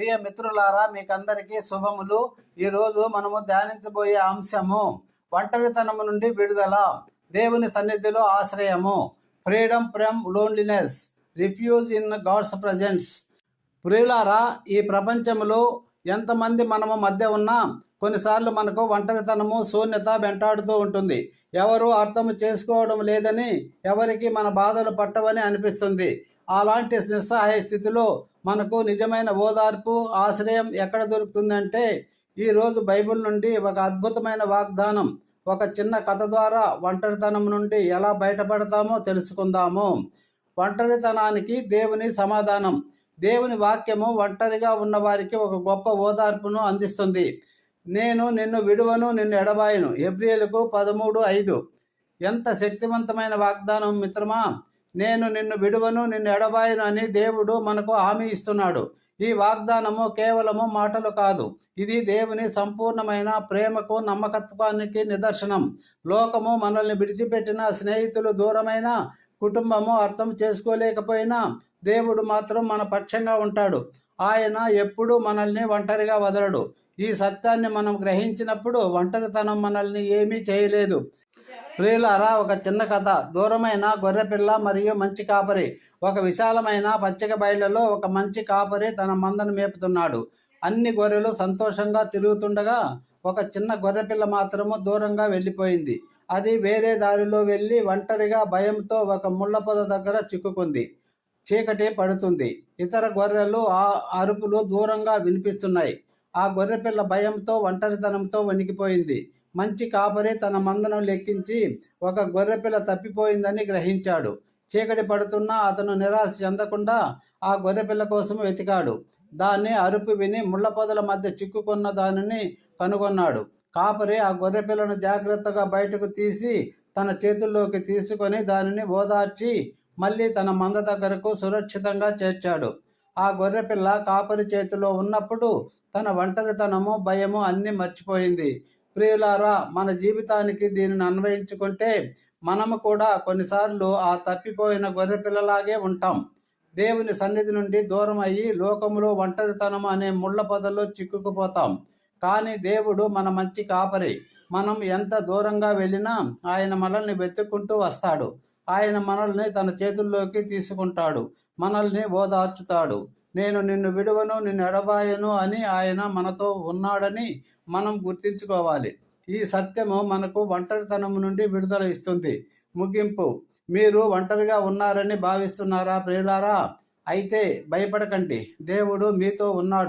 ప్రియ మిత్రులారా మీకందరికీ శుభములు. ఈరోజు మనము ధ్యానించబోయే అంశము ఒంటరితనము నుండి విడుదల దేవుని సన్నిధిలో ఆశ్రయము. Freedom from loneliness refuge in God's presence ప్రియులారా ఈ ప్రపంచంలో ఎంతమంది మనము మధ్య ఉన్నా? కొన్నిసార్లు మనకు ఒంటరితనము శూన్యత వెంటాడుతూ ఉంటుంది. ఎవరు అర్థం చేసుకోవడం లేదని ఎవరికి మన బాధలు పట్టవని అనిపిస్తుంది. అలాంటి నిస్సహాయ స్థితిలో మనకు నిజమైన ఓదార్పు ఆశ్రయం ఎక్కడ దొరుకుతుందంటే ఈరోజు బైబిల్ నుండి ఒక అద్భుతమైన వాగ్దానం ఒక చిన్న కథ ద్వారా ఒంటరితనం నుండి ఎలా బయటపడతామో తెలుసుకుందాము. ఒంటరితనానికి దేవుని సమాధానం. దేవుని వాక్యము ఒంటరిగా ఉన్న వారికి ఒక గొప్ప ఓదార్పును అందిస్తుంది. నేను నిన్ను విడువను నిన్ను ఎడబాయను. ఎబ్రియేలకు పదమూడు ఐదు. ఎంత శక్తివంతమైన వాగ్దానం మిత్రమా? నేను నిన్ను విడువను నిన్ను ఎడబాయను అని దేవుడు మనకు హామీ ఇస్తున్నాడు. ఈ వాగ్దానము కేవలము మాటలు కాదు. ఇది దేవుని సంపూర్ణమైన ప్రేమకు నమ్మకత్వానికి నిదర్శనం. లోకము మనల్ని విడిచిపెట్టిన స్నేహితులు దూరమైన కుటుంబము అర్థం చేసుకోలేకపోయినా దేవుడు మాత్రం మన పక్షంగా ఉంటాడు. ఆయన ఎప్పుడూ మనల్ని ఒంటరిగా వదలడు. ఈ సత్యాన్ని మనం గ్రహించినప్పుడు ఒంటరితనం మనల్ని ఏమీ చేయలేదు. ప్రియులారా ఒక చిన్న కథ. దూరమైన గొర్రెపిల్ల మరియు మంచి కాపరి. ఒక విశాలమైన పచ్చిక బయళ్ళలో ఒక మంచి కాపరి తన మందను మేపుతున్నాడు. అన్ని గొర్రెలు సంతోషంగా తిరుగుతుండగా ఒక చిన్న గొర్రెపిల్ల మాత్రము దూరంగా వెళ్ళిపోయింది. అది వేరే దారిలో వెళ్ళి ఒంటరిగా భయంతో ఒక ముళ్ళపొద దగ్గర చిక్కుకుంది. చీకటి పడుతుంది. ఇతర గొర్రెలు ఆ అరుపులు దూరంగా వినిపిస్తున్నాయి. ఆ గొర్రెపిల్ల భయంతో ఒంటరితనంతో వణికిపోయింది. మంచి కాపరి తన మందను లెక్కించి ఒక గొర్రెపిల్ల తప్పిపోయిందని గ్రహించాడు. చీకటి పడుతున్నా అతను నిరాశ చెందకుండా ఆ గొర్రెపిల్ల కోసం వెతికాడు. దాన్ని అరుపు విని ముళ్ళ పొదల మధ్య చిక్కుకున్న దానిని కనుగొన్నాడు. కాపరి ఆ గొర్రెపిల్లను జాగ్రత్తగా బయటకు తీసి తన చేతుల్లోకి తీసుకొని దానిని ఓదార్చి మళ్ళీ తన మంద దగ్గరకు సురక్షితంగా చేర్చాడు. ఆ గొర్రెపిల్ల కాపరి చేతిలో ఉన్నప్పుడు తన ఒంటరితనము భయము అన్నీ మర్చిపోయింది. ప్రియులారా మన జీవితానికి దీనిని అన్వయించుకుంటే మనము కూడా కొన్నిసార్లు ఆ తప్పిపోయిన గొర్రెపిల్లలాగే ఉంటాం. దేవుని సన్నిధి నుండి దూరం అయ్యి లోకములో ఒంటరితనం అనే ముళ్ళ పొదల్లో చిక్కుకుపోతాం. కానీ దేవుడు మన మంచి కాపరి. మనం ఎంత దూరంగా వెళ్ళినా ఆయన మనల్ని వెతుక్కుంటూ వస్తాడు. ఆయన మనల్ని తన చేతుల్లోకి తీసుకుంటాడు. మనల్ని ఓదార్చుతాడు. నేను నిన్ను విడువను నిన్ను ఎడబాయను అని ఆయన మనతో ఉన్నాడని మనం గుర్తించుకోవాలి. ఈ సత్యము మనకు ఒంటరితనం నుండి విడుదల ఇస్తుంది. ముగింపు. మీరు ఒంటరిగా ఉన్నారని భావిస్తున్నారా ప్రియులారా? అయితే భయపడకండి. దేవుడు మీతో ఉన్నాడు.